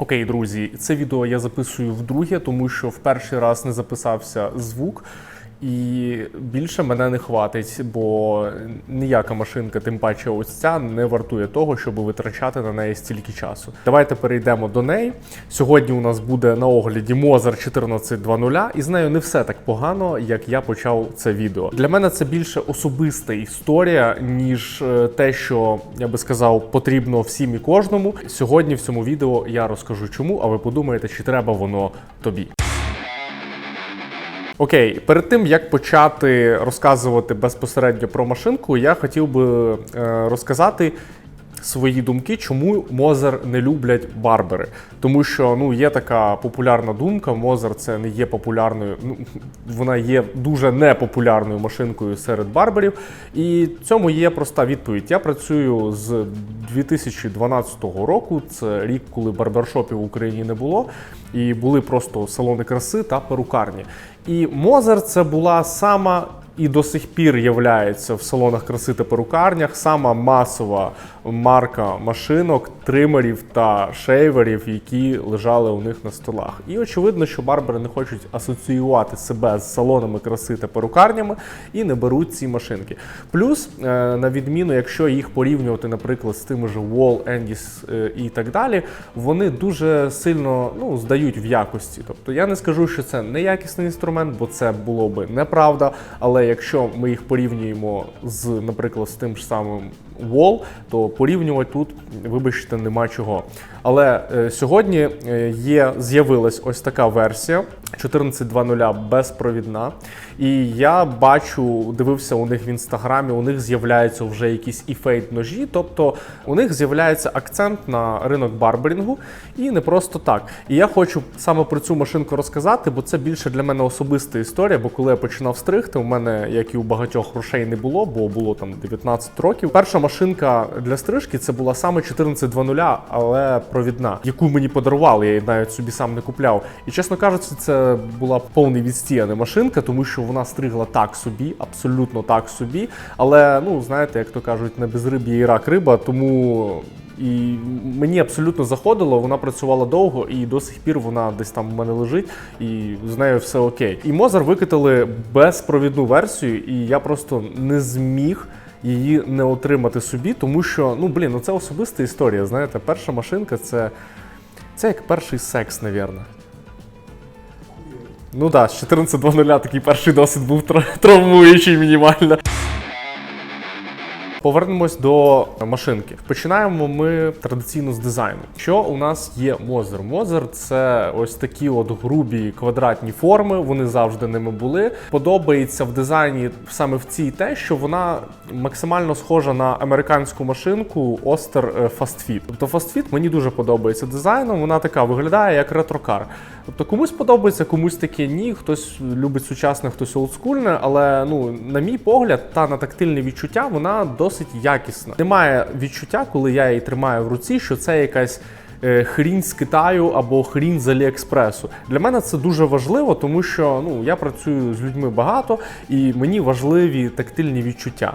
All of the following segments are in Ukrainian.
Окей, друзі, це відео я записую вдруге, тому що в перший раз не записався звук. І більше мене не хватить, бо ніяка машинка, тим паче ось ця, не вартує того, щоб витрачати на неї стільки часу. Давайте перейдемо до неї. Сьогодні у нас буде на огляді Mozar 1420, і з нею не все так погано, як я почав це відео. Для мене це більше особиста історія, ніж е, те, що я би сказав, потрібно всім і кожному. Сьогодні в цьому відео я розкажу чому, а ви подумаєте, чи треба воно тобі. Окей, перед тим як почати розказувати безпосередньо про машинку, я хотів би е, розказати свої думки, чому Мозер не люблять барбери. Тому що ну є така популярна думка. Мозер це не є популярною, ну вона є дуже непопулярною машинкою серед барберів. І цьому є проста відповідь. Я працюю з 2012 року. Це рік, коли барбершопів в Україні не було, і були просто салони краси та перукарні. І Мозер це була сама і до сих пір являється в салонах краси та перукарнях сама масова марка машинок, тримерів та шейверів, які лежали у них на столах. І очевидно, що барбери не хочуть асоціювати себе з салонами краси та перукарнями і не беруть ці машинки. Плюс, е, на відміну, якщо їх порівнювати, наприклад, з тими ж Wall, Endis е, і так далі, вони дуже сильно ну, здають в якості. Тобто я не скажу, що це неякісний інструмент, бо це було би неправда. Але якщо ми їх порівнюємо з, наприклад, з тим ж самим Wall, то порівнювати тут, вибачте, нема чого. Але е, сьогодні е, є з'явилась ось така версія 14.2.0 безпровідна. І я бачу, дивився у них в інстаграмі, у них з'являються вже якісь іфейт ножі, тобто у них з'являється акцент на ринок барберінгу, і не просто так. І я хочу саме про цю машинку розказати, бо це більше для мене особиста історія. Бо коли я починав стригти, у мене, як і у багатьох грошей, не було, бо було там 19 років. Перша машинка для стрижки це була саме 14.2.0, але провідна, яку мені подарували. Я її навіть собі сам не купляв. І чесно кажучи, це була повний відстій, машинка, тому що вона стригла так собі, абсолютно так собі. Але ну знаєте, як то кажуть, не без риб і рак риба, тому. І мені абсолютно заходило, вона працювала довго, і до сих пір вона десь там у мене лежить, і з нею все окей. І Мозар викатали безпровідну версію, і я просто не зміг її не отримати собі, тому що ну блін, ну це особиста історія. Знаєте, перша машинка це, це як перший секс, навірно. Ну так, з 14.00 такий перший досвід був тра- травмуючий мінімально. Повернемось до машинки. Починаємо ми традиційно з дизайну. Що у нас є Мозер? Мозер це ось такі от грубі квадратні форми. Вони завжди ними були. Подобається в дизайні саме в цій те, що вона максимально схожа на американську машинку е, Fast. Тобто Fast мені дуже подобається дизайном. Вона така виглядає як ретрокар. Тобто комусь подобається, комусь таке ні. Хтось любить сучасне, хтось олдскульне, але ну, на мій погляд, та на тактильне відчуття вона досить якісна. Немає відчуття, коли я її тримаю в руці, що це якась. е, Хрінь з Китаю або хрінь з Аліекспресу. Для мене це дуже важливо, тому що ну я працюю з людьми багато і мені важливі тактильні відчуття.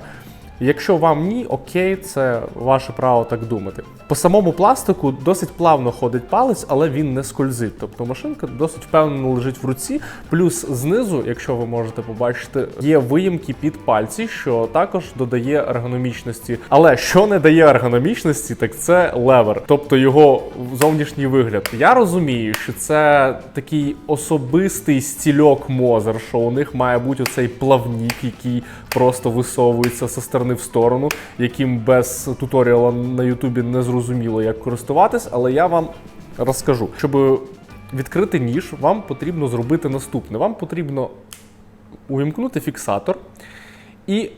Якщо вам ні, окей, це ваше право так думати. По самому пластику досить плавно ходить палець, але він не скользить. Тобто машинка досить впевнено лежить в руці. Плюс знизу, якщо ви можете побачити, є виїмки під пальці, що також додає ергономічності. Але що не дає ергономічності, так це левер, тобто його зовнішній вигляд. Я розумію, що це такий особистий стільок Мозер, що у них має бути оцей плавнік, який просто висовується зі сторони в сторону, яким без туторіала на Ютубі не зрозуміло, як користуватись, але я вам розкажу. Щоб відкрити ніж, вам потрібно зробити наступне: вам потрібно увімкнути фіксатор і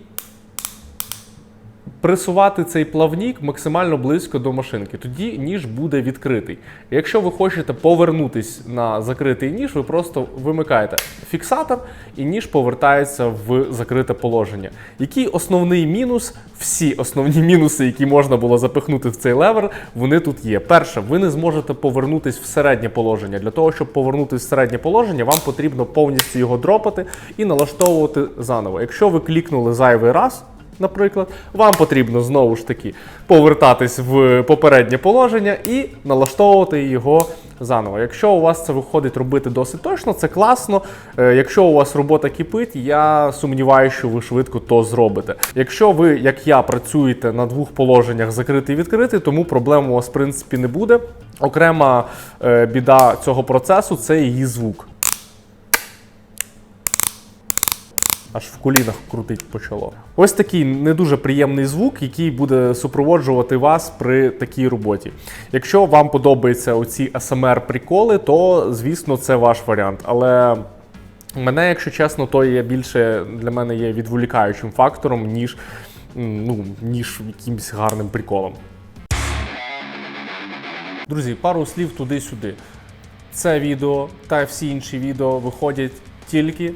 присувати цей плавнік максимально близько до машинки. Тоді ніж буде відкритий. Якщо ви хочете повернутись на закритий ніж, ви просто вимикаєте фіксатор, і ніж повертається в закрите положення. Який основний мінус? Всі основні мінуси, які можна було запихнути в цей левер, вони тут є. Перше, ви не зможете повернутись в середнє положення. Для того, щоб повернутись в середнє положення, вам потрібно повністю його дропати і налаштовувати заново. Якщо ви клікнули зайвий раз, наприклад, вам потрібно знову ж таки повертатись в попереднє положення і налаштовувати його заново. Якщо у вас це виходить робити досить точно, це класно. Е, Якщо у вас робота кипить, я сумніваюся, що ви швидко то зробите. Якщо ви, як я, працюєте на двох положеннях закритий і відкритий, тому проблем у вас в принципі не буде. Окрема е, біда цього процесу це її звук. Аж в колінах крутить почало. Ось такий не дуже приємний звук, який буде супроводжувати вас при такій роботі. Якщо вам подобаються оці ASMR приколи, то звісно це ваш варіант. Але мене, якщо чесно, то є більше для мене є відволікаючим фактором, ніж, ну, ніж якимось гарним приколом. Друзі, пару слів туди-сюди. Це відео та всі інші відео виходять тільки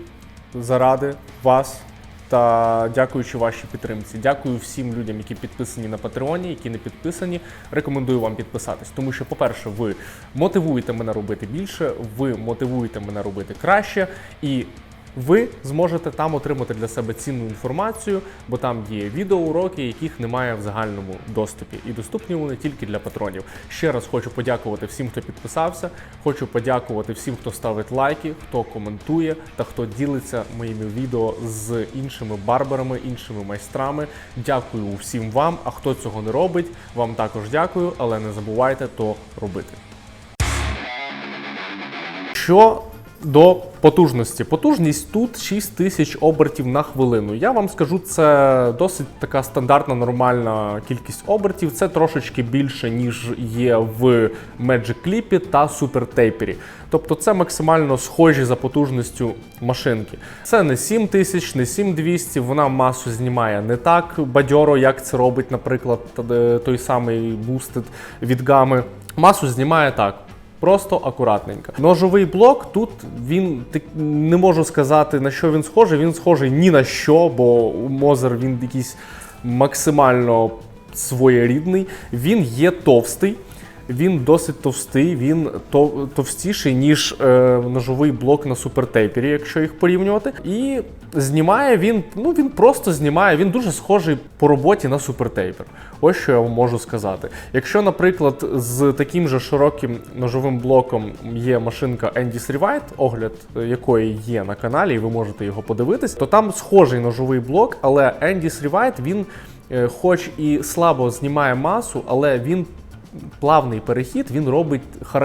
заради вас та дякуючи вашій підтримці. Дякую всім людям, які підписані на Патреоні, які не підписані. Рекомендую вам підписатись, тому що, по-перше, ви мотивуєте мене робити більше, ви мотивуєте мене робити краще і. Ви зможете там отримати для себе цінну інформацію, бо там є відеоуроки, яких немає в загальному доступі, і доступні вони тільки для патронів. Ще раз хочу подякувати всім, хто підписався. Хочу подякувати всім, хто ставить лайки, хто коментує та хто ділиться моїми відео з іншими барберами, іншими майстрами. Дякую всім вам. А хто цього не робить, вам також дякую, але не забувайте то робити. Що до потужності. Потужність тут 6 тисяч обертів на хвилину. Я вам скажу, це досить така стандартна нормальна кількість обертів. Це трошечки більше, ніж є в Magic Clip та Super Taper. Тобто це максимально схожі за потужністю машинки. Це не 7 тисяч, не 7200, вона масу знімає не так бадьоро, як це робить, наприклад, е, той самий Boosted від гами. Масу знімає так. Просто акуратненько. Ножовий блок тут він не можу сказати на що він схожий. Він схожий ні на що, бо Мозер він якийсь максимально своєрідний. Він є товстий. Він досить товстий, він товстіший, ніж е, ножовий блок на супертейпері, якщо їх порівнювати. І знімає він, ну він просто знімає, він дуже схожий по роботі на супертейпер. Ось що я вам можу сказати. Якщо, наприклад, з таким же широким ножовим блоком є машинка Andy's Revite, огляд якої є на каналі, і ви можете його подивитись, то там схожий ножовий блок, але Andy's Revite, він, е, хоч і слабо знімає масу, але він плавний перехід він робить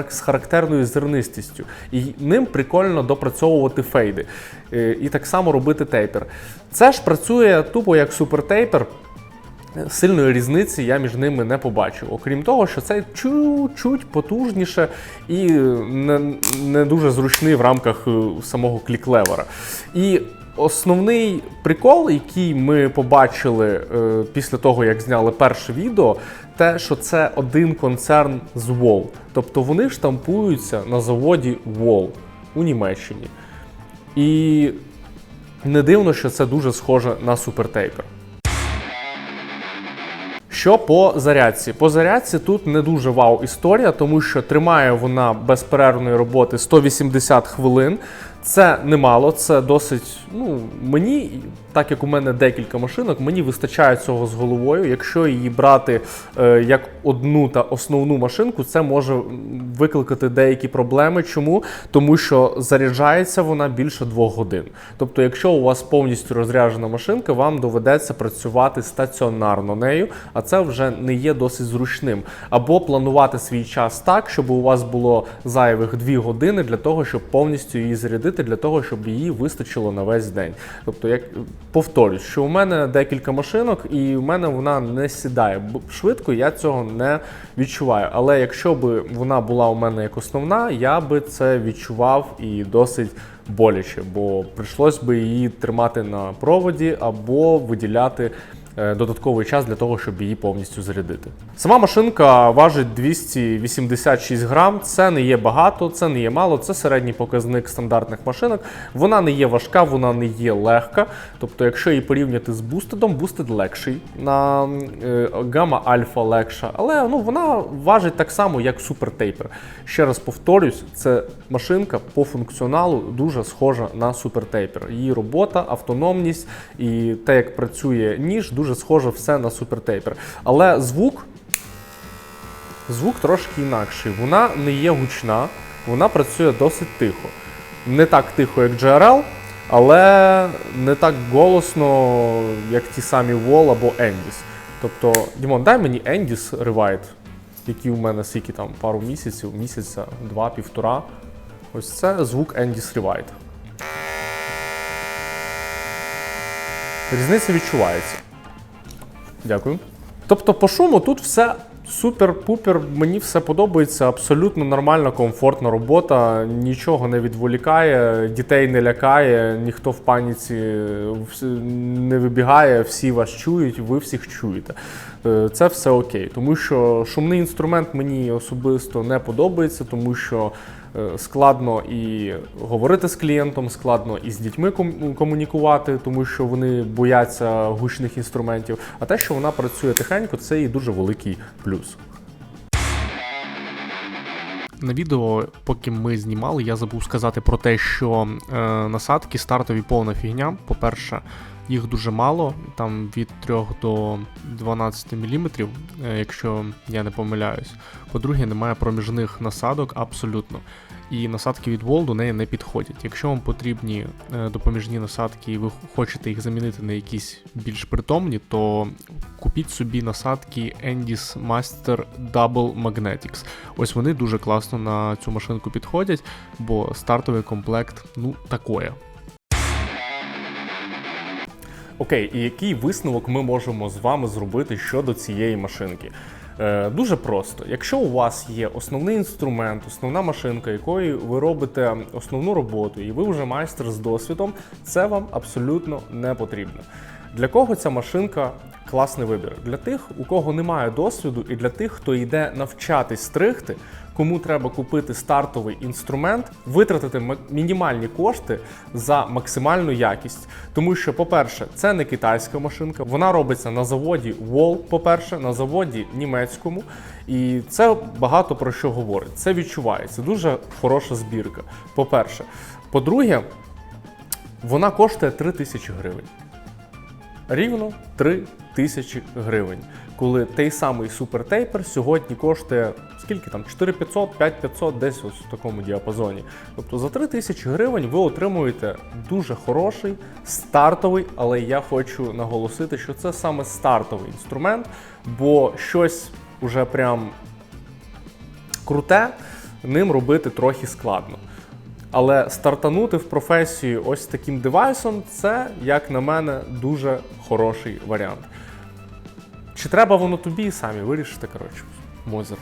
з характерною зернистістю. І ним прикольно допрацьовувати фейди. Е, І так само робити тейпер. Це ж працює тупо як супертейпер. Сильної різниці я між ними не побачу. Окрім того, що це чуть-чуть потужніше і не, не дуже зручний в рамках е, самого кліклевера. І основний прикол, який ми побачили е, після того, як зняли перше відео, те, що це один концерн з Wall. Тобто вони штампуються на заводі Wall у Німеччині. І не дивно, що це дуже схоже на супертейпер. Що по зарядці? По зарядці тут не дуже вау історія, тому що тримає вона безперервної роботи 180 хвилин. Це немало, це досить. Ну мені, так як у мене декілька машинок, мені вистачає цього з головою. Якщо її брати е, як одну та основну машинку, це може викликати деякі проблеми. Чому? Тому що заряджається вона більше двох годин. Тобто, якщо у вас повністю розряджена машинка, вам доведеться працювати стаціонарно нею, а це вже не є досить зручним. Або планувати свій час так, щоб у вас було зайвих дві години для того, щоб повністю її зарядити, для того, щоб її вистачило на весь день. Тобто, як повторюсь, що у мене декілька машинок, і у мене вона не сідає швидко, я цього не відчуваю. Але якщо б вона була у мене як основна, я би це відчував і досить боляче, бо прийшлось би її тримати на проводі або виділяти. Е, Додатковий час для того, щоб її повністю зарядити. Сама машинка важить 286 грам. Це не є багато, це не є мало, це середній показник стандартних машинок. Вона не є важка, вона не є легка. Тобто, якщо її порівняти з бустедом, бустед легший, на е, гама альфа легша, але ну вона важить так само, як Taper. Ще раз повторюсь, це машинка по функціоналу дуже схожа на Taper. Її робота, автономність і те, як працює ніж, дуже дуже схоже все на супертейпер. Але звук. Звук трошки інакший. Вона не є гучна, вона працює досить тихо. Не так тихо, як GRL, але не так голосно, як ті самі Wall або Endis. Тобто, Дімон, дай мені Endis Revite, який у мене скільки там пару місяців, місяця, два, півтора. Ось це звук Endis Revite. Різниця відчувається. Дякую. Тобто, по шуму тут все супер-пупер, мені все подобається. Абсолютно нормальна, комфортна робота, нічого не відволікає, дітей не лякає, ніхто в паніці не вибігає, всі вас чують, ви всіх чуєте. Е, Це все окей. Тому що шумний інструмент мені особисто не подобається, тому що складно і говорити з клієнтом, складно і з дітьми комунікувати, тому що вони бояться гучних інструментів. А те, що вона працює тихенько, це і дуже великий плюс. На відео, поки ми знімали, я забув сказати про те, що е, насадки стартові повна фігня. По-перше, їх дуже мало, там від 3 до 12 мм, е, якщо я не помиляюсь. По-друге, немає проміжних насадок абсолютно. І насадки від Wall до неї не підходять. Якщо вам потрібні е, допоміжні насадки і ви хочете їх замінити на якісь більш притомні, то купіть собі насадки Endis Master Double Magnetics. Ось вони дуже класно на цю машинку підходять, бо стартовий комплект ну такое. Окей, і який висновок ми можемо з вами зробити щодо цієї машинки? Е, дуже просто. Якщо у вас є основний інструмент, основна машинка, якою ви робите основну роботу, і ви вже майстер з досвідом, це вам абсолютно не потрібно. Для кого ця машинка класний вибір? Для тих, у кого немає досвіду, і для тих, хто йде навчатись стригти, кому треба купити стартовий інструмент, витратити мінімальні кошти за максимальну якість. Тому що, по-перше, це не китайська машинка, вона робиться на заводі Wall, по-перше, на заводі німецькому. І це багато про що говорить. Це відчувається. Дуже хороша збірка. По-перше. По-друге, вона коштує 3 тисячі гривень. Рівно 3 тисячі гривень. Коли той самий супертейпер сьогодні коштує скільки там 4500, 5500, десь ось в такому діапазоні. Тобто за 3 тисячі гривень ви отримуєте дуже хороший стартовий, але я хочу наголосити, що це саме стартовий інструмент, бо щось уже прям круте, ним робити трохи складно. Але стартанути в професію ось таким девайсом це, як на мене, дуже хороший варіант. Чи треба воно тобі самі вирішити, коротше, Мозер.